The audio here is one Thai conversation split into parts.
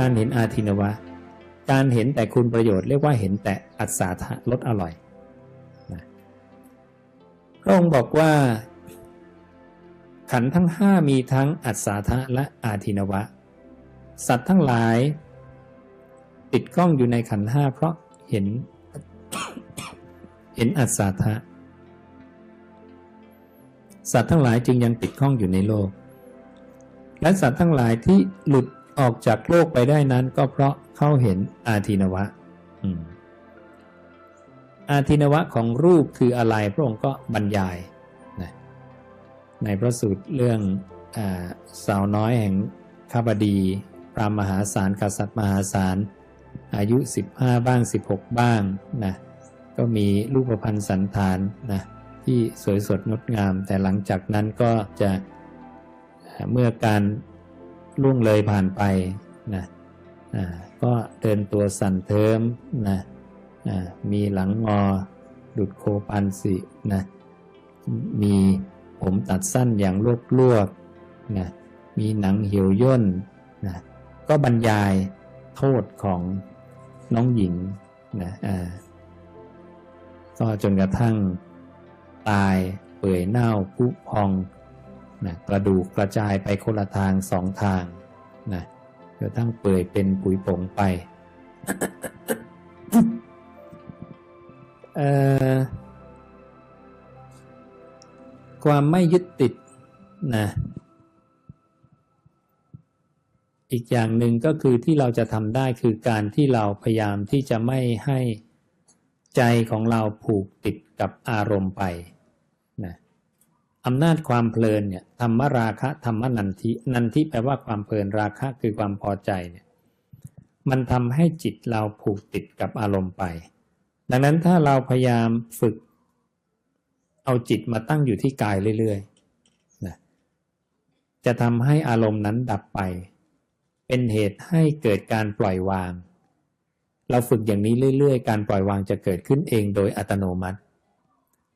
การเห็นอาทินวะ การเห็นแต่คุณประโยชน์เรียกว่าเห็นแต่อัศาทะลดอร่อยนะพระองค์บอกว่า ขันธ์ทั้งห้ามีทั้งอัศาทะและอาทินวะ สัตว์ทั้งหลาย ติดข้องอยู่ในขันธ์ห้าเพราะเห็นเห็นอัศาทะสัตว์ทั้งหลายจึงยังติดข้องอยู่ในโลก และสัตว์ทั้งหลายที่หลุด ออกจากโลกไปได้นั้นก็เพราะเขาเห็นอาทินวะอืมอาทินวะของรูปคืออะไรพระองค์ก็บรรยายนะในพระสูตรเรื่องอาสาวน้อยแห่งข้าบดี พรามมหาศาลกษัตริย์มหาศาลอายุ 15 บ้าง 16 บ้างนะก็มีรูปพันธ์สันฐานนะที่สวยสดงดงาม แต่หลังจากนั้นก็จะเมื่อการ ล่วงเลยผ่านไปนะก็เดินตัวสั่นเทิมนะมีหลังงอ ดุดโคปันสินะมีผมตัดสั้นอย่างลวกลวกนะมีหนังเหี่ยวย่นนะก็บรรยายโทษของน้องหญิงนะก็จนกระทั่งตายเปื่อยเน่าพุพอง นะกระดูกกระจายไปคนละทางสองทางนะกระทั่งเปื่อยเป็นผุยผงไปความไม่ยึดติดนะอีกอย่างหนึ่งก็คือที่เราจะทำได้คือการที่เราพยายามที่จะไม่ให้ใจของเราผูกติดกับอารมณ์ไป อำนาจความเพลินเนี่ยธรรมราคะธรรมนันทินันทิแปลว่าความเพลินราคะคือความพอใจเนี่ยมันทำให้จิตเราผูกติดกับอารมณ์ไป ดังนั้นถ้าเราพยายามฝึก เอาจิตมาตั้งอยู่ที่กายเรื่อยๆนะจะทำให้อารมณ์นั้นดับไป เป็นเหตุให้เกิดการปล่อยวาง เราฝึกอย่างนี้เรื่อยๆ การปล่อยวางจะเกิดขึ้นเองโดยอัตโนมัติ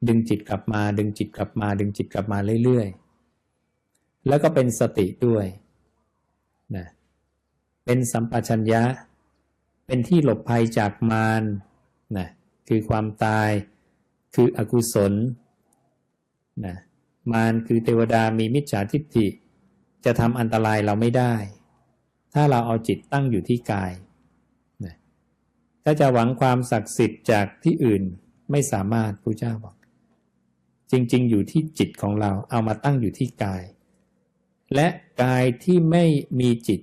ดึงจิตกลับมา ดึงจิตกลับมา ดึงจิตกลับมาเรื่อยๆ แล้วก็เป็นสติด้วยนะเป็นสัมปชัญญะ เป็นที่หลบภัยจากมารนะคือความตายคืออกุศลนะมารคือเทวดามีมิจฉาทิฏฐิ จะทำอันตรายเราไม่ได้ ถ้าเราเอาจิตตั้งอยู่ที่กายนะถ้าจะหวังความศักดิ์สิทธิ์จากที่อื่นไม่สามารถพระเจ้าบอก จริงๆ อยู่ที่จิตของเราเอามาตั้งอยู่ที่กาย และกายที่ไม่มีจิต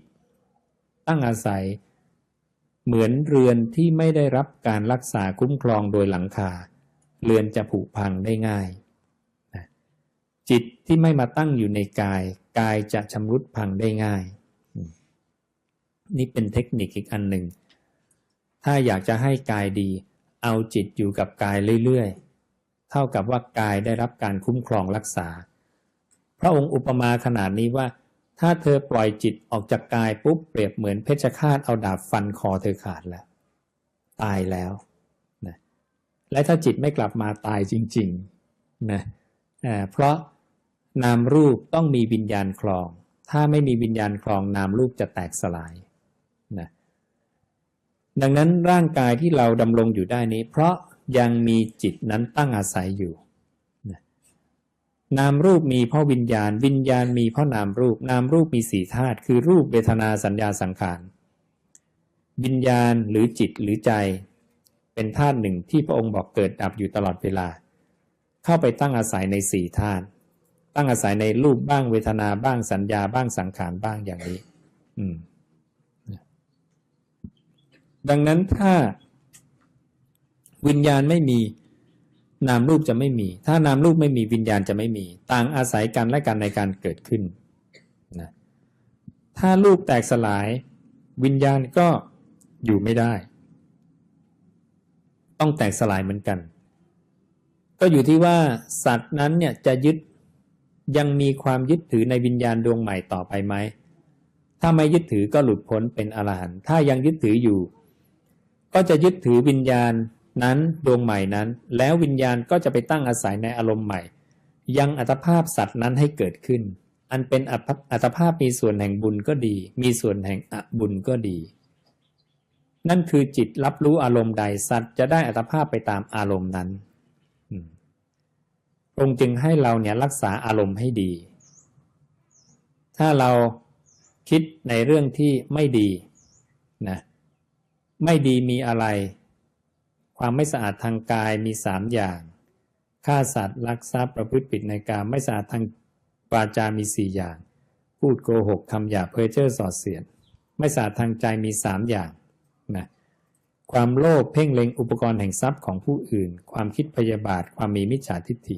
ตั้งอาศัย เหมือนเรือนที่ไม่ได้รับการรักษาคุ้มครองโดยหลังคา เรือนจะผุพังได้ง่ายจิตที่ไม่มาตั้งอยู่ในกาย กายจะชำรุดพังได้ง่าย นี่เป็นเทคนิคอีกอันหนึ่ง ถ้าอยากจะให้กายดี เอาจิตอยู่กับกายเรื่อยๆ เท่ากับว่ากายได้รับการคุ้มครองรักษา พระองค์อุปมาขนาดนี้ว่า ถ้าเธอปล่อยจิตออกจากกายปุ๊บเปรียบเหมือนเพชฌฆาตเอาดาบฟันคอเธอขาดแล้ว ตายแล้วนะและถ้าจิตไม่กลับมาตายจริงๆนะเพราะนามรูปต้องมีวิญญาณคลอง ถ้าไม่มีวิญญาณคลองนามรูปจะแตกสลายนะดังนั้นร่างกายที่เราดำรงอยู่ได้นี้ เพราะ ยังมีจิตนั้นตั้งอาศัยอยู่นามรูปมีเพราะวิญญาณ วิญญาณมีเพราะนามรูป นามรูปมีสี่ธาตุคือรูปเวทนาสัญญาสังขารวิญญาณหรือจิตหรือใจ เป็นธาตุหนึ่งที่พระองค์บอกเกิดดับอยู่ตลอดเวลา เข้าไปตั้งอาศัยในสี่ธาตุตั้งอาศัยในรูปบ้างเวทนาบ้างสัญญาบ้างสังขารบ้างอย่างนี้ อืม ดังนั้นถ้า วิญญาณไม่มี นามรูปจะไม่มี ถ้านามรูปไม่มีวิญญาณจะไม่มี ต่างอาศัยกันและกันในการเกิดขึ้นนะถ้ารูปแตกสลาย วิญญาณก็อยู่ไม่ได้ ต้องแตกสลายเหมือนกัน ก็อยู่ที่ว่าสัตว์นั้นเนี่ยจะยึดยังมีความยึดถือในวิญญาณดวงใหม่ต่อไปไหม ถ้าไม่ยึดถือก็หลุดพ้นเป็นอรหันต์ ถ้ายังยึดถืออยู่ ก็จะยึดถือวิญญาณ นั้นดวงใหม่นั้น แล้ววิญญาณก็จะไปตั้งอาศัยในอารมณ์ใหม่ ยังอัตภาพสัตว์นั้นให้เกิดขึ้น อันเป็นอัตภาพมีส่วนแห่งบุญก็ดี มีส่วนแห่งอบุญก็ดี นั่นคือจิตรับรู้อารมณ์ใดสัตว์จะได้อัตภาพไปตามอารมณ์นั้นพระองค์จึงให้เราเนี่ยรักษาอารมณ์ให้ดี ถ้าเราคิดในเรื่องที่ไม่ดีนะไม่ดีมีอะไร ความไม่สะอาดทางกายมีสามอย่างฆ่าสัตว์ลักทรัพย์ประพฤติผิดในการไม่สะอาดทางวาจามีสี่อย่าง พูดโกหกคำหยาเพ้อเจ้อสอดเสียดไม่สะอาดทางใจมีสามอย่างนะความโลภเพ่งเล็งอุปกรณ์แห่งทรัพย์ของผู้อื่น ความคิดพยาบาทความมีมิจฉาทิฏฐิ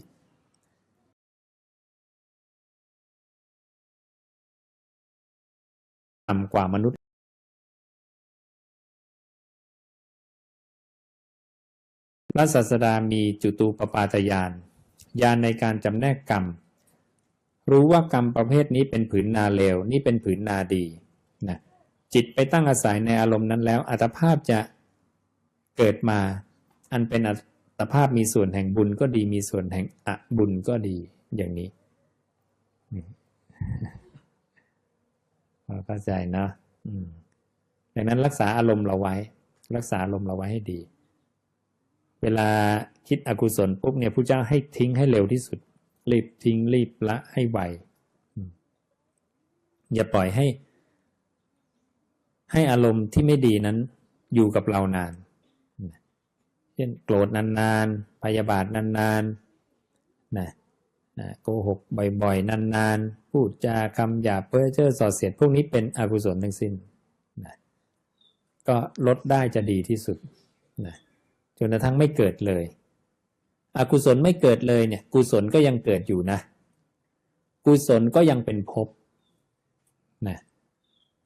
ต่ำกว่ามนุษ ระศาสดามีจุตูปปาตยานญาณในการจำแนกกรรม รู้ว่ากรรมประเภทนี้เป็นผืนนาเลวนี่เป็นผืนนาดีนะจิตไปตั้งอาศัยในอารมณ์นั้นแล้วอัตภาพจะเกิดมา อันเป็นอัตภาพมีส่วนแห่งบุญก็ดีมีส่วนแห่งอบุญก็ดีอย่างนี้เข้าใจเนาะดังนั้นรักษาอารมณ์เราไว้ รักษาอารมณ์เราไว้ให้ดี เวลาคิดอกุศลปุ๊บเนี่ยผู้เจ้าให้ทิ้งให้เร็วที่สุด รีบทิ้งรีบละให้ไวอย่าปล่อยให้ ให้อารมณ์ที่ไม่ดีนั้นอยู่กับเรานานเช่นโกรธนานๆพยาบาทนานๆนะนะโกหกบ่อยๆ นานๆ พูดจาคำหยาบเพ้อเจ้อส่อเสียดพวกนี้เป็นอกุศลทั้งสิ้นนะก็ลดได้จะดีที่สุดนะ จนกระทั่งไม่เกิดเลย อกุศลไม่เกิดเลยเนี่ย กุศลก็ยังเกิดอยู่นะ กุศลก็ยังเป็นภพนะ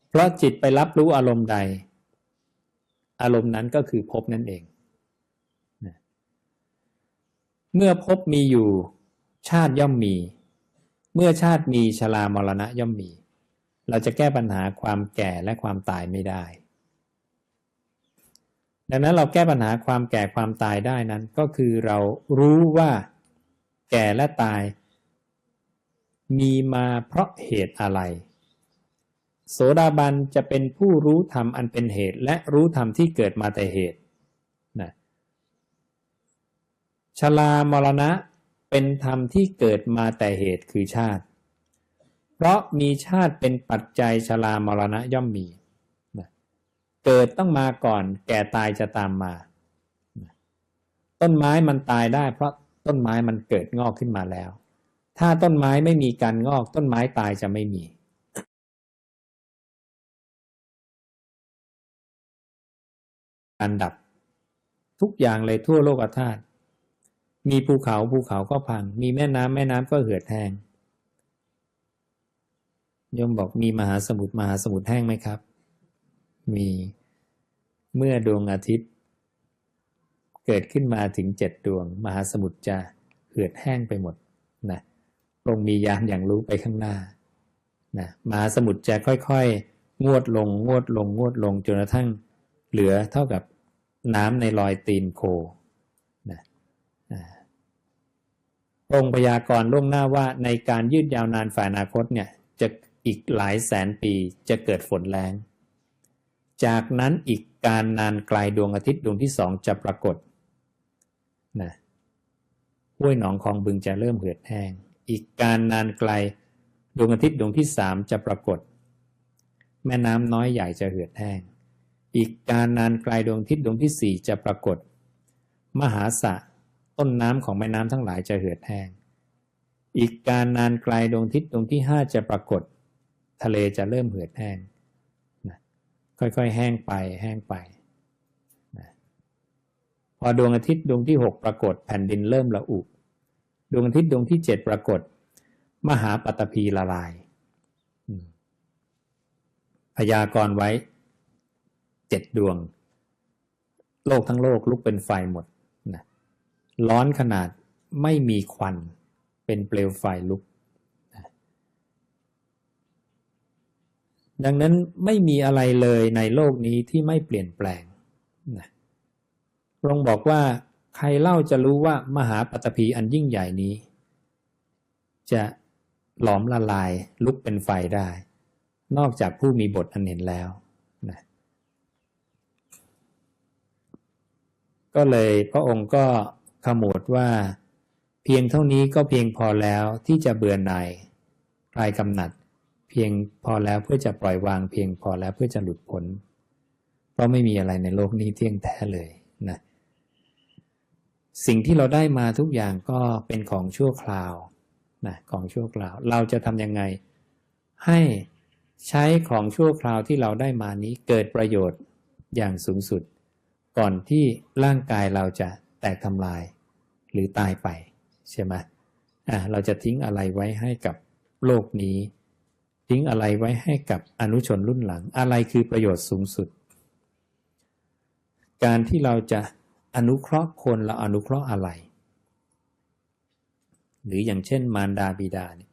เพราะจิตไปรับรู้อารมณ์ใด อารมณ์นั้นก็คือภพนั่นเองนะเมื่อภพมีอยู่ ชาติย่อมมี เมื่อชาติมีชรามรณะย่อมมี เราจะแก้ปัญหาความแก่และความตายไม่ได้ ดังนั้นเราแก้ปัญหาความแก่ความตายได้นั้น ก็คือเรารู้ว่าแก่และตาย มีมาเพราะเหตุอะไร โสดาบันจะเป็นผู้รู้ธรรมอันเป็นเหตุ และรู้ธรรมที่เกิดมาแต่เหตุนะชลามรณะเป็นธรรมที่เกิดมาแต่เหตุคือชาติ เพราะมีชาติเป็นปัจจัยชรามรณะย่อมมี เกิดต้องมาก่อน แก่ตายจะตามมา ต้นไม้มันตายได้ เพราะต้นไม้มันเกิดงอกขึ้นมาแล้ว ถ้าต้นไม้ไม่มีการงอก ต้นไม้ตายจะไม่มีการดับ ทุกอย่างเลยทั่วโลกธาตุมีภูเขาภูเขาก็พัง มีแม่น้ำแม่น้ำก็เหือดแห้งยมบอกมีมหาสมุทรมหาสมุทรแห้งไหมครับ มีเมื่อดวงอาทิตย์ เกิดขึ้นมาถึงเจ็ดดวง มหาสมุทรจะเหือดแห้งไปหมดนะลงมียานอย่างรู้ไปข้างหน้านะมหาสมุทรจะค่อยๆ งวดลงงวดลงงวดลงจนกระทั่งเหลือเท่ากับน้ำในรอยตีนโคองค์พยากรณ์ล่วงหน้าว่าในการยืดยาวนานฝ่ายอนาคตเนี่ยจะอีกหลายแสนปีจะเกิดฝนแรง จากนั้นอีกการนานไกลดวงอาทิตย์ดวงที่สองจะปรากฏนะห้วยหนองคลองบึงจะเริ่มเหือดแห้ง อีกการนานไกลดวงอาทิตย์ดวงที่สามจะปรากฏ แม่น้ำน้อยใหญ่จะเหือดแห้ง อีกการนานไกลดวงอาทิตย์ดวงที่สี่จะปรากฏ มหาสะต้นน้ำของแม่น้ำทั้งหลายจะเหือดแห้ง อีกการนานไกลดวงอาทิศดวงที่ห้าจะปรากฏ ทะเลจะเริ่มเหือดแห้ง ค่อยๆ แห้งไปแห้งไปนะพอดวงอาทิตย์ดวงที่หกปรากฏแผ่นดินเริ่มระอุ ดวงอาทิตย์ดวงที่เจ็ดปรากฏ มหาปัตภีละลายพยากรณ์ไว้เจ็ดดวง โลกทั้งโลกลุกเป็นไฟหมดร้อนขนาดไม่มีควันเป็นเปลวไฟลุก ดังนั้นไม่มีอะไรเลยในโลกนี้ที่ไม่เปลี่ยนแปลงนะพระองค์บอกว่าใครเล่าจะรู้ว่ามหาปัตภีอันยิ่งใหญ่นี้ จะหลอมละลายลุกเป็นไฟได้ นอกจากผู้มีบทอันเห็นแล้วนะก็เลยพระองค์ก็ขมวดว่า เพียงเท่านี้ก็เพียงพอแล้วที่จะเบื่อหน่ายคลายกำหนัด เพียงพอแล้วเพื่อจะปล่อยวาง เพียงพอแล้วเพื่อจะหลุดพ้นเพราะไม่มีอะไรในโลกนี้เที่ยงแท้เลยนะสิ่งที่เราได้มาทุกอย่างก็เป็นของชั่วคราวนะของชั่วคราว เราจะทำยังไง ให้ใช้ของชั่วคราวที่เราได้มานี้เกิดประโยชน์อย่างสูงสุด ก่อนที่ร่างกายเราจะแตกทำลายหรือตายไปใช่ไหมอ่าเราจะทิ้งอะไรไว้ให้กับโลกนี้ ทิ้งอะไรไว้ให้กับอนุชนรุ่นหลัง อะไรคือประโยชน์สูงสุด การที่เราจะอนุเคราะห์คนเราอนุเคราะห์อะไร หรืออย่างเช่น มารดาบิดาเนี่ย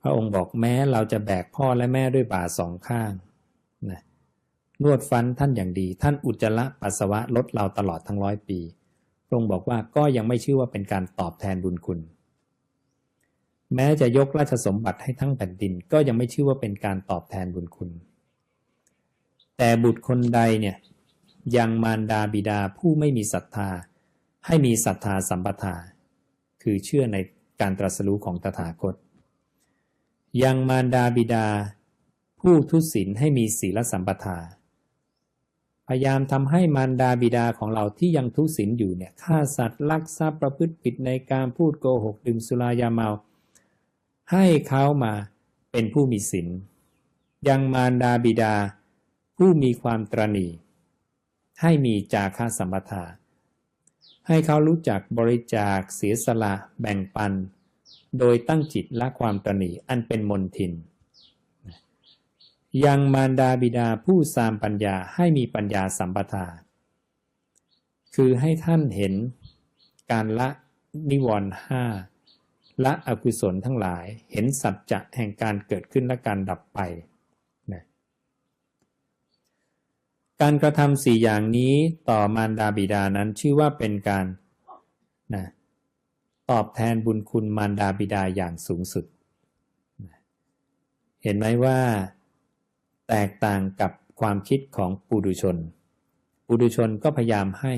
พระองค์บอกแม้เราจะแบกพ่อและแม่ด้วยบาสองข้างนะนวดฟันท่านอย่างดี ท่านอุจจาระปัสสาวะลดเราตลอดทั้งร้อยปีพระองค์บอกว่าก็ยังไม่ชื่อว่าเป็นการตอบแทนบุญคุณ แม้จะยกราชสมบัติให้ทั้งแผ่นดินก็ยังไม่ชื่อว่าเป็นการตอบแทนบุญคุณ แต่บุตรคนใดเนี่ยยังมารดาบิดาผู้ไม่มีศรัทธา ให้มีศรัทธาสัมปทา คือเชื่อในการตรัสรู้ของตถาคต ยังมารดาบิดา ผู้ทุศีลให้มีศีลสัมปทา พยายามทำให้มารดาบิดาของเราที่ยังทุศีลอยู่เนี่ยฆ่าสัตว์ลักทรัพย์ประพฤติผิดในการพูดโกหกดื่มสุรายาเมา ให้เขามาเป็นผู้มีศีลยังมารดาบิดา ผู้มีความตรณีให้มีจาค่าสัมปทา ให้เขารู้จักบริจาคเสียสละแบ่งปัน โดยตั้งจิตละความตนีอันเป็นมนทิน ยังมารดาบิดาผู้สามปัญญาให้มีปัญญาสัมปทา คือให้ท่านเห็นการละนิวรณ์ห้า ละอกุศลทั้งหลาย เห็นสัจจะแห่งการเกิดขึ้นและการดับไปการกระทำสี่อย่างนี้ต่อมารดาบิดานั้นชื่อว่าเป็นการนะตอบแทนบุญคุณมารดาบิดาอย่างสูงสุดเห็นไหมว่า แตกต่างกับความคิดของปุถุชน ปุถุชนก็พยายามให้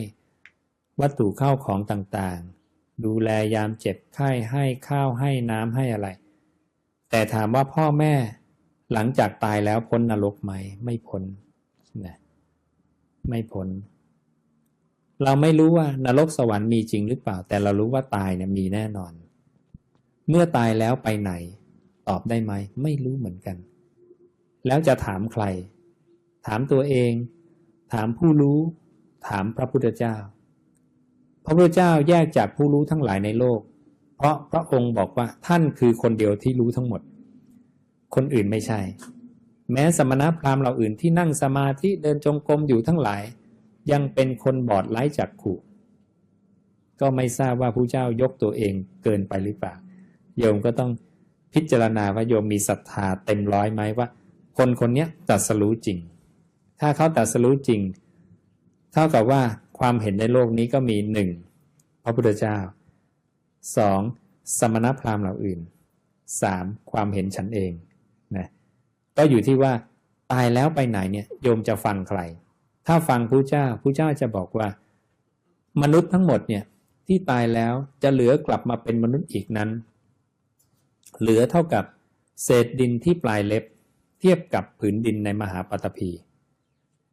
วัตถุเข้าของต่างๆ ดูแลยามเจ็บไข้ให้ข้าวให้น้ำให้อะไร แต่ถามว่าพ่อแม่หลังจากตายแล้วพ้นนรกไหมไม่พ้นนะไม่พ้นเราไม่รู้ว่านรกสวรรค์มีจริงหรือเปล่า แต่เรารู้ว่าตายเนี่ยมีแน่นอน เมื่อตายแล้วไปไหน ตอบได้ไหมไม่รู้เหมือนกัน แล้วจะถามใคร ถามตัวเอง ถามผู้รู้ ถามพระพุทธเจ้า ระพุทธเจ้าแยกจากผู้รู้ทั้งหลายในโลก เพราะพระองค์บอกว่าท่านคือคนเดียวที่รู้ทั้งหมด คนอื่นไม่ใช่ แม้สมณพราหมณ์เหล่าอื่นที่นั่งสมาธิเดินจงกรมอยู่ทั้งหลาย ยังเป็นคนบอดไร้จักขุก็ไม่ทราบว่าผู้เจ้ายกตัวเองเกินไปหรือเปล่าโยมก็ต้องพิจารณาว่าโยมมีศรัทธาเต็มร้อยไหมว่า คนคนนี้ตัดสรู้จริง ถ้าเขาตัดสรู้จริง เท่ากับว่า ความเห็นในโลกนี้ก็มีหนึ่งพระพุทธเจ้าสองสมณพราหมณ์เหล่าอื่นสามความเห็นฉันเองนะก็อยู่ที่ว่าตายแล้วไปไหนเนี่ยโยมจะฟังใคร ถ้าฟังผู้เจ้าผู้เจ้าจะบอกว่า มนุษย์ทั้งหมดเนี่ยที่ตายแล้วจะเหลือกลับมาเป็นมนุษย์อีกนั้น เหลือเท่ากับเศษดินที่ปลายเล็บ เทียบกับผืนดินในมหาปฐพี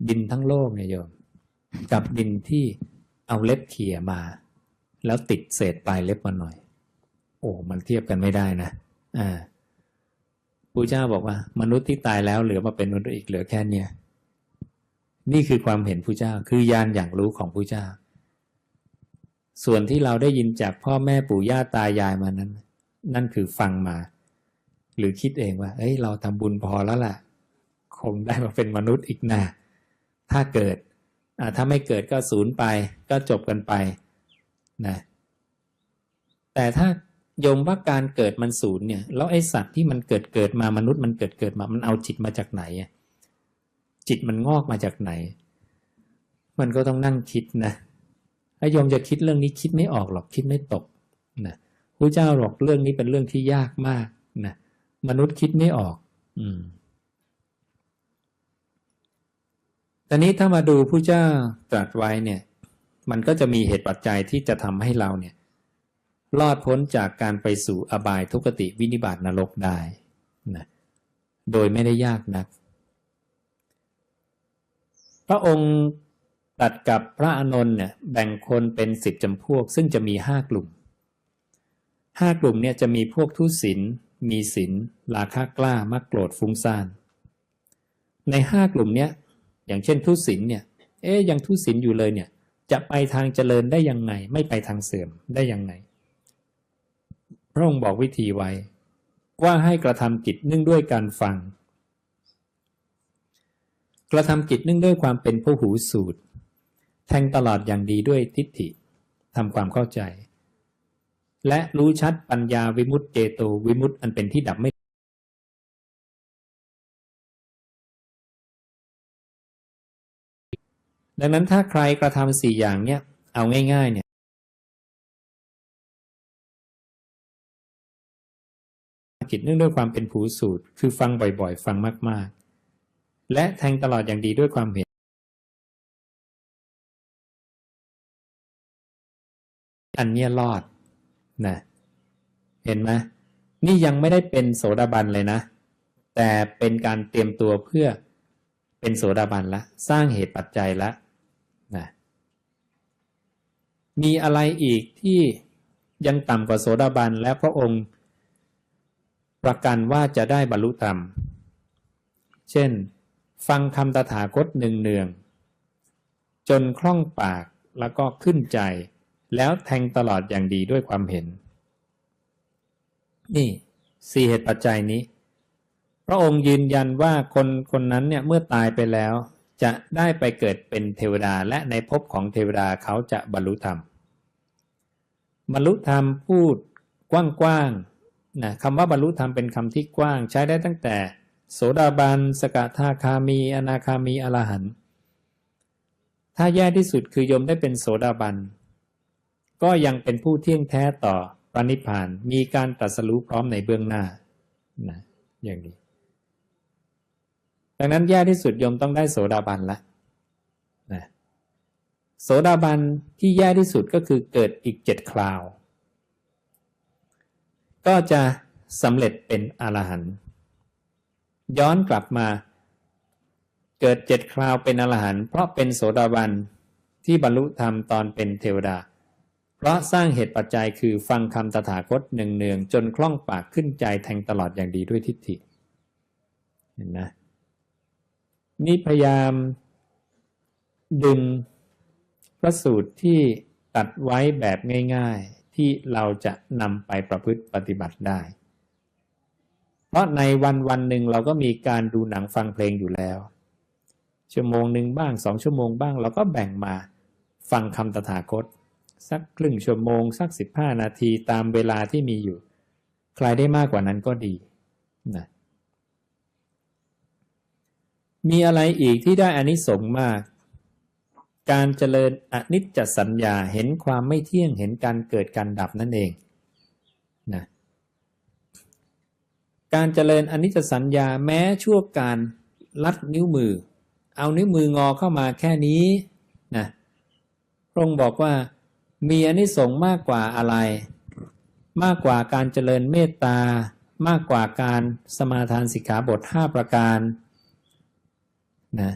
ดินทั้งโลกเนี่ยโยม กับดินที่เอาเล็บเขี่ยมา แล้วติดเศษปลายเล็บมาหน่อย โอ้มันเทียบกันไม่ได้นะอ่าพระเจ้าบอกว่า มนุษย์ที่ตายแล้วเหลือมาเป็นมนุษย์อีกเหลือแค่เนี้ยนี่คือความเห็นพระเจ้าคือยานอย่างรู้ของพระเจ้า ส่วนที่เราได้ยินจากพ่อแม่ปู่ย่าตายายมานั้น นั่นคือฟังมา หรือคิดเองว่าเฮ้ยเราทำบุญพอแล้วล่ะ คงได้มาเป็นมนุษย์อีกนะถ้าเกิด ถ้าไม่เกิดก็ศูนย์ไป ก็จบกันไปนะแต่ถ้าโยมว่าการเกิดมันศูนย์เนี่ยแล้วไอสัตว์ที่มันเกิดเกิดมามนุษย์มันเกิดเกิดมา มันเอาจิตมาจากไหนจิตมันงอกมาจากไหน มันก็ต้องนั่งคิดนะถ้าโยมจะคิดเรื่องนี้คิดไม่ออกหรอกคิดไม่ตกนะพระเจ้าบอกเรื่องนี้เป็นเรื่องที่ยากมากนะมนุษย์คิดไม่ออก อืม ตอนนี้ถ้ามาดูผู้เจ้าตรัสไว้เนี่ย มันก็จะมีเหตุปัจจัยที่จะทำให้เราเนี่ย รอดพ้นจากการไปสู่อบายทุกติวินิบาตนรกได้นะโดยไม่ได้ยากนัก พระองค์ตัดกับพระอนนท์เนี่ยแบ่งคนเป็นสิบจำพวก ซึ่งจะมีห้ากลุ่มห้ากลุ่มเนี่ยจะมีพวกทุศินมีศินราคากล้ามักโกรธฟุ้งซ่าน ในห้ากลุ่มเนี้ย อย่างเช่นทุศินเนี่ย เอ๊ยยังทุศินอยู่เลยเนี่ย จะไปทางเจริญได้ยังไง ไม่ไปทางเสื่อมได้ยังไง พระองค์บอกวิธีไว้ ว่าให้กระทำกิจนึ่งด้วยการฟัง กระทำกิจนึ่งด้วยความเป็นผู้หูสูตร แทงตลอดอย่างดีด้วยทิฏฐิทำความเข้าใจ และรู้ชัดปัญญาวิมุตติเจโตวิมุตติอันเป็นที่ดับไม่ ดังนั้นถ้าใครกระทำสี่อย่างเนี้ยเอาง่ายๆเนี่ยจิตเนื่องด้วยความเป็นผูสูตร คือฟังบ่อยๆ ฟังมากๆ และแทงตลอดอย่างดีด้วยความเห็นอันเนี้ยรอดนะเห็นไหมนี่ยังไม่ได้เป็นโสดาบันเลยนะ แต่เป็นการเตรียมตัวเพื่อเป็นโสดาบันละ สร้างเหตุปัจจัยละ มีอะไรอีกที่ยังต่ำกว่าโสดาบันและพระองค์ ประกันว่าจะได้บรรลุธรรม เช่น ฟังคำตถาคตหนึ่งเนือง จนคล่องปากแล้วก็ขึ้นใจ แล้วแทงตลอดอย่างดีด้วยความเห็น นี่สี่เหตุปัจจัยนี้ พระองค์ยืนยันว่าคนคนนั้นเนี่ยเมื่อตายไปแล้ว จะได้ไปเกิดเป็นเทวดาและในภพของเทวดาเขาจะบรรลุธรรม บรรลุธรรมพูดกว้างๆนะคำว่าบรรลุธรรมเป็นคำที่กว้าง ใช้ได้ตั้งแต่ โสดาบันสกทาคามี อนาคามีอรหันต์ถ้าแย่ที่สุดคือยมได้เป็นโสดาบัน ก็ยังเป็นผู้เที่ยงแท้ต่อพระนิพพาน มีการตรัสรู้พร้อมในเบื้องหน้านะอย่างนี้ ดังนั้นแย่ที่สุดยมต้องได้โสดาบันละนะโสดาบันที่แย่ที่สุดก็คือเกิดอีกเจ็ดคราว ก็จะสำเร็จเป็นอรหันต์ย้อนกลับมา เกิดเจ็ดคราวเป็นอรหันต์เพราะเป็นโสดาบันที่บรรลุธรรมตอนเป็นเทวดา เพราะสร้างเหตุปัจจัยคือฟังคำตถาคตเนืองๆจนคล่องปากขึ้นใจแทงตลอดอย่างดีด้วยทิฏฐิเห็นนะ นี่พยายามดึงพระสูตรที่ตัดไว้แบบง่ายๆ ที่เราจะนำไปประพฤติปฏิบัติได้ เพราะในวันวันหนึ่งเราก็มีการดูหนังฟังเพลงอยู่แล้ว ชั่วโมงหนึ่งบ้างสองชั่วโมงบ้าง เราก็แบ่งมาฟังคำตถาคต สักครึ่งชั่วโมง สักสิบห้านาทีตามเวลาที่มีอยู่ ใครได้มากกว่านั้นก็ดีนะ มีอะไรอีกที่ได้อานิสงส์มาก การเจริญอนิจจสัญญาเห็นความไม่เที่ยงเห็นการเกิดการดับนั่นเองนะการเจริญอนิจจสัญญาแม้ชั่วการลัดนิ้วมือ เอานิ้วมืองอเข้ามาแค่นี้นะพระองค์บอกว่ามีอนิสงส์มากกว่าอะไร มากกว่าการเจริญเมตตามากกว่าการสมาทานสิกขาบท 5 ประการ นะ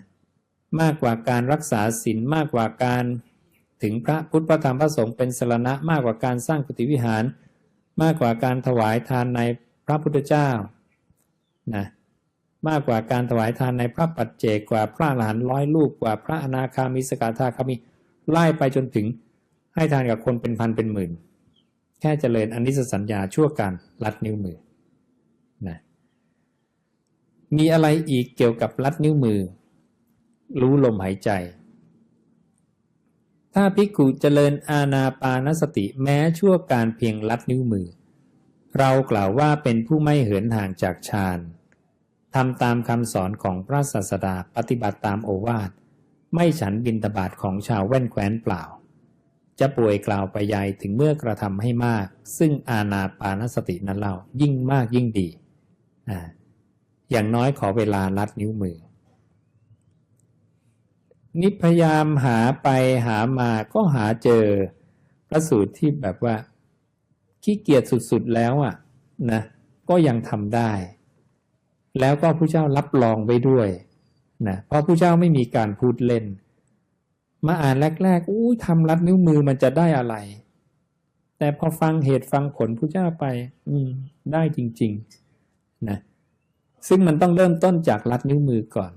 มากกว่าการรักษาศีลมากกว่าการถึงพระพุทธพระธรรมพระสงฆ์เป็นสรณะมากกว่าการสร้างกุฏิวิหาร มากกว่าการถวายทานในพระพุทธเจ้านะมากกว่าการถวายทานในพระปัจเจกกว่าพระอรหันร้อยลูกกว่าพระอนาคามีสกทาคามีไล่ไปจนถึงให้ทานกับคนเป็นพันเป็นหมื่น แค่เจริญอนิสสัญญาชั่วการลัดนิ้วมือนะมีอะไรอีกเกี่ยวกับลัดนิ้วมือ รู้ลมหายใจ ถ้าภิกขุเจริญอาณาปานสติแม้ชั่วการเพียงลัดนิ้วมือ เรากล่าวว่าเป็นผู้ไม่เหินห่างจากฌานทำตามคำสอนของพระศาสดาปฏิบัติตามโอวาท ไม่ฉันบินตบาทของชาวแว่นแคว้นเปล่า จะป่วยกล่าวไปยายถึงเมื่อกระทำให้มาก ซึ่งอาณาปานสตินั้นเล่ายิ่งมากยิ่งดี อ่าอย่างน้อยขอเวลาลัดนิ้วมือ นิพยายามหาไปหามาก็หาเจอพระสูตรที่แบบว่าขี้เกียจสุดๆแล้วอะนะก็ยังทำได้ แล้วก็ผู้เจ้ารับรองไว้ด้วยนะเพราะผู้เจ้าไม่มีการพูดเล่น มาอ่านแรกๆอู้ทำรัดนิ้วมือมันจะได้อะไร แต่พอฟังเหตุฟังผลผู้เจ้าไป อืม ได้จริง ๆ นะซึ่งมันต้องเริ่มต้นจากรัดนิ้วมือก่อน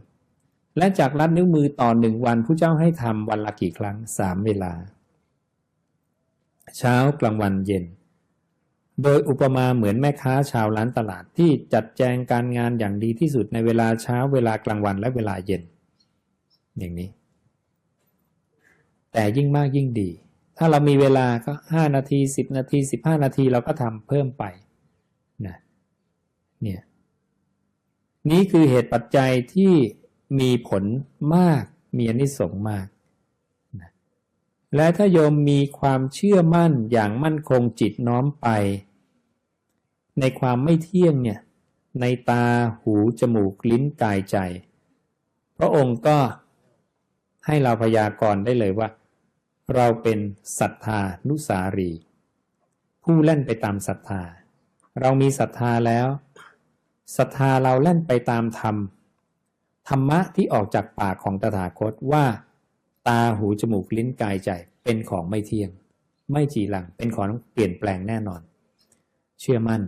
และจากรัดนิ้วมือต่อหนึ่งวันผู้เจ้าให้ทำวันละกี่ครั้งสามเวลา เช้ากลางวันเย็น โดยอุปมาเหมือนแม่ค้าชาวร้านตลาดที่จัดแจงการงานอย่างดีที่สุดในเวลาเช้าเวลากลางวันและเวลาเย็น อย่างนี้ แต่ยิ่งมากยิ่งดี ถ้าเรามีเวลาก็ห้านาทีสิบนาทีสิบห้านาทีเราก็ทำเพิ่มไปนะเนี่ยนี่คือเหตุปัจจัยที่ มีผลมาก มีอนิสงส์มากนะและถ้าโยมมีความเชื่อมั่นอย่างมั่นคงจิตน้อมไป ในความไม่เที่ยงเนี่ยในตาหูจมูกลิ้นกายใจ พระองค์ก็ให้เราพยากรณ์ได้เลยว่า เราเป็นศรัทธานุสารี ผู้เล่นไปตามศรัทธา เรามีศรัทธาแล้วศรัทธาเราเล่นไปตามธรรม ธรรมะที่ออกจากปากของตถาคตว่า ตาหูจมูกลิ้นกายใจเป็นของไม่เที่ยง ไม่จีรัง เป็นของเปลี่ยนแปลงแน่นอน เชื่อมั่น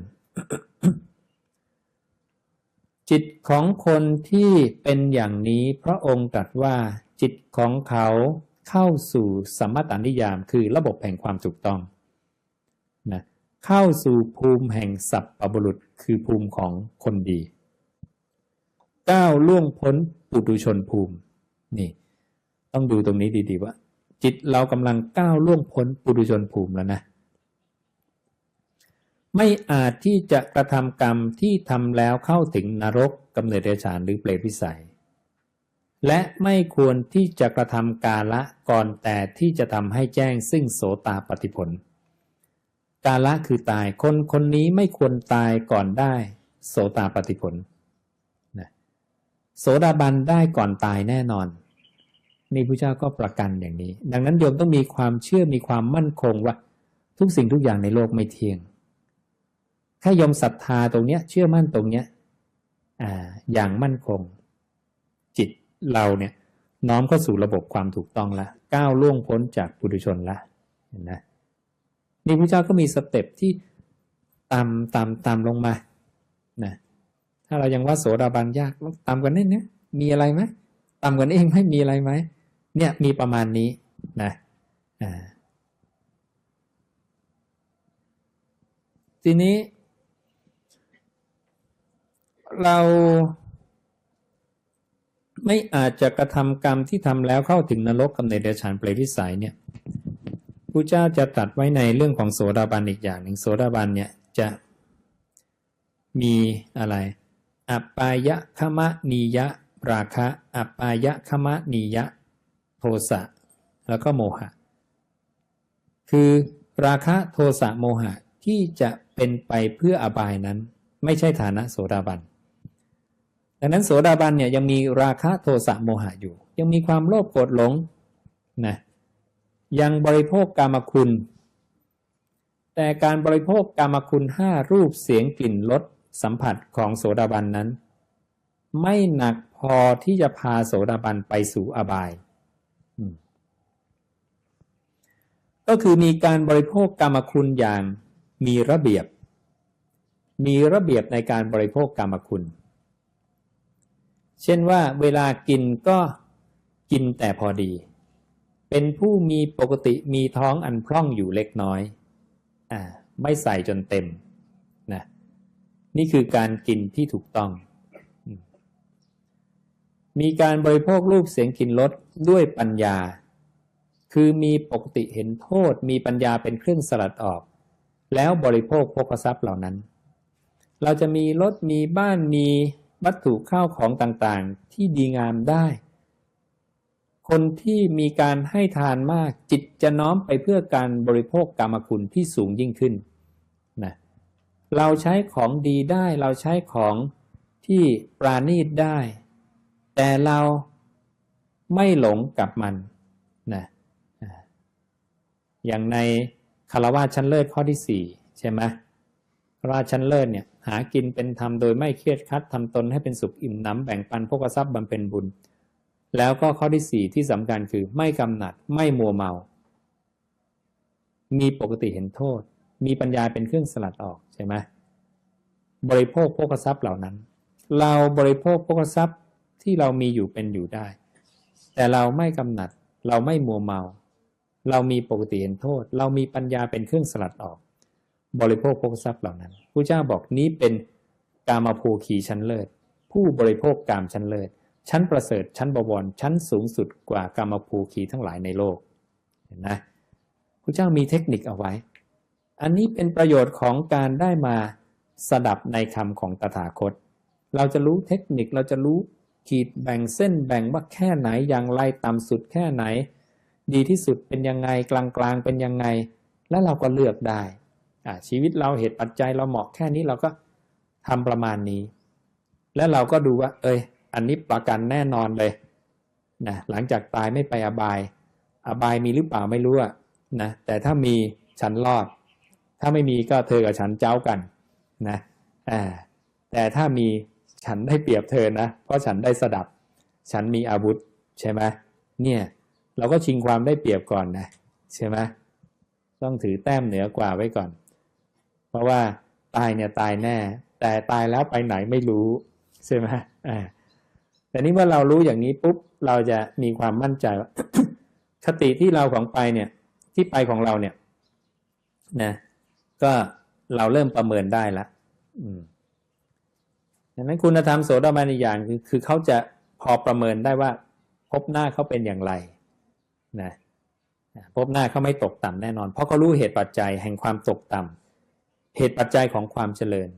จิตของคนที่เป็นอย่างนี้พระองค์ตรัสว่าจิตของเขาเข้าสู่สมมตานิยามคือระบบแห่งความถูกต้องนะเข้าสู่ภูมิแห่งสัพปบุรุษคือภูมิของคนดี ก้าวล่วงพ้นปุถุชนภูมิ นี่ ต้องดูตรงนี้ดีๆว่า จิตเรากำลังก้าวล่วงพ้นปุถุชนภูมิแล้วนะ ไม่อาจที่จะกระทำกรรมที่ทำแล้วเข้าถึงนรกกำเนิดเดชานหรือเปรตวิสัย และไม่ควรที่จะกระทำกาละก่อนแต่ที่จะทำให้แจ้งซึ่งโสตาปฏิผลกาละคือตายคนคนนี้ไม่ควรตายก่อนได้ โสตาปฏิผลนะ โสดาบันได้ก่อนตายแน่นอน นี่พระเจ้าก็ประกันอย่างนี้ ดังนั้นโยมต้องมีความเชื่อมีความมั่นคงว่า ทุกสิ่งทุกอย่างในโลกไม่เที่ยง ถ้ายมศรัทธาตรงเนี้ย เชื่อมั่นตรงเนี้ยออย่างมั่นคง จิตเราเนี่ย น้อมเข้าสู่ระบบความถูกต้องละก้าวล่วงพ้นจากปุถุชนละเห็นไหมนี่พระเจ้าก็มีสเต็ปที่ตามตามตามลงมานะาเรายังว่าโสดาบันยากตามกันนี่เนี่ยมีอะไรไหมตามกันเองไม่มีอะไรไหมเนี่ยมีประมาณนี้นะทีนี้ เราไม่อาจจะกระทำกรรมที่ทำแล้วเข้าถึงนรกกำเนิดเดชานเปรตวิสัยเนี่ยพระเจ้าจะตัดไว้ในเรื่องของโสดาบันอีกอย่างหนึ่งโสดาบันเนี่ยจะมีอะไร อัปปายะคมะนียะ ราคะ อัปปายะคมะนียะ โทสะ แล้วก็โมหะ คือราคะโทสะโมหะที่จะเป็นไปเพื่ออบายนั้น ไม่ใช่ฐานะโสดาบัน ดังนั้นโสดาบันเนี่ยยังมีราคะโทสะโมหะอยู่ ยังมีความโลภโกรธหลงนะยังบริโภคกรรมคุณ แต่การบริโภคกรรมคุณห้ารูปเสียงกลิ่นรส สัมผัสของโสดาบันนั้น ไม่หนักพอที่จะพาโสดาบันไปสู่อบาย ก็คือมีการบริโภคกรรมคุณอย่างมีระเบียบ มีระเบียบในการบริโภคกรรมคุณ เช่นว่าเวลากินก็กินแต่พอดี เป็นผู้มีปกติมีท้องอันพร่องอยู่เล็กน้อย อ่า ไม่ใส่จนเต็ม นี่คือการกินที่ถูกต้อง มีการบริโภครูปเสียงกลิ่นรสด้วยปัญญา คือมีปกติเห็นโทษ มีปัญญาเป็นเครื่องสลัดออก แล้วบริโภคภพทรัพย์เหล่านั้น เราจะมีรถมีบ้านมีวัตถุข้าวของต่างๆ ที่ดีงามได้ คนที่มีการให้ทานมากจิตจะน้อมไปเพื่อการบริโภคกรรมคุณที่สูงยิ่งขึ้น เราใช้ของดีได้ เราใช้ของที่ปราณีตได้ แต่เราไม่หลงกับมันนะอย่างในคารวะชั้นเลิศข้อที่สี่ใช่ไหมคารวะชั้นเลิศเนี่ยหากินเป็นธรรมโดยไม่เครียดคัดทำตนให้เป็นสุขอิ่มหน้ำแบ่งปันพกทรัพย์บำเพ็ญบุญ แล้วก็ข้อที่สี่ที่สำคัญคือไม่กำหนัดไม่มัวเมา มีปกติเห็นโทษ มีปัญญาเป็นเครื่องสลัดออก ใช่ไหมบริโภคพวกทรัพย์เหล่านั้น เราบริโภคพวกทรัพย์ที่เรามีอยู่เป็นอยู่ได้ แต่เราไม่กำหนัด เราไม่มัวเมา เรามีปกติเห็นโทษ เรามีปัญญาเป็นเครื่องสลัดออก บริโภคพวกทรัพย์เหล่านั้นพระเจ้าบอกนี้เป็นกามาภูคีชั้นเลิศ ผู้บริโภคกามชั้นเลิศ ชั้นประเสริฐชั้นบวรชั้นสูงสุดกว่ากามาภูคีทั้งหลายในโลกเห็นนะพระเจ้ามีเทคนิคเอาไว้ อันนี้เป็นประโยชน์ของการได้มาสดับในคำของตถาคต เราจะรู้เทคนิคเราจะรู้ขีดแบ่งเส้นแบ่งว่าแค่ไหนอย่างไรต่ำสุดแค่ไหน ดีที่สุดเป็นยังไงกลางกลางๆเป็นยังไง แล้วเราก็เลือกได้ ชีวิตเราเหตุปัจจัยเราเหมาะแค่นี้เราก็ทำประมาณนี้ แล้วเราก็ดูว่า เอ้ย อันนี้ประกันแน่นอนเลยนะหลังจากตายไม่ไปอบาย อบายมีหรือเปล่าไม่รู้นะแต่ถ้ามีฉันรอด ถ้าไม่มีก็เธอกับฉันเจ้ากันนะอ่าแต่ถ้ามีฉันได้เปรียบเธอนะเพราะฉันได้สดับ ฉันมีอาวุธใช่ไหมเนี่ยเราก็ชิงความได้เปรียบก่อนนะใช่ไหมต้องถือแต้มเหนือกว่าไว้ก่อน เพราะว่าตายเนี่ยตายแน่ แต่ตายแล้วไปไหนไม่รู้ใช่ไหมอ่าแต่นี้เมื่อเรารู้อย่างนี้ปุ๊บเราจะมีความมั่นใจว่าคติที่เราของไปเนี่ยที่ไปของเราเนี่ยนะ ก็เราเริ่มประเมินได้ละดังนั้นคุณธรรมโสดาบันอีกอย่างคือคือเขาจะพอประเมินได้ว่า พบหน้าเขาเป็นอย่างไรนะพบหน้าเขาไม่ตกต่ำแน่นอน เพราะเขารู้เหตุปัจจัยแห่งความตกต่ำเหตุปัจจัยของความเจริญ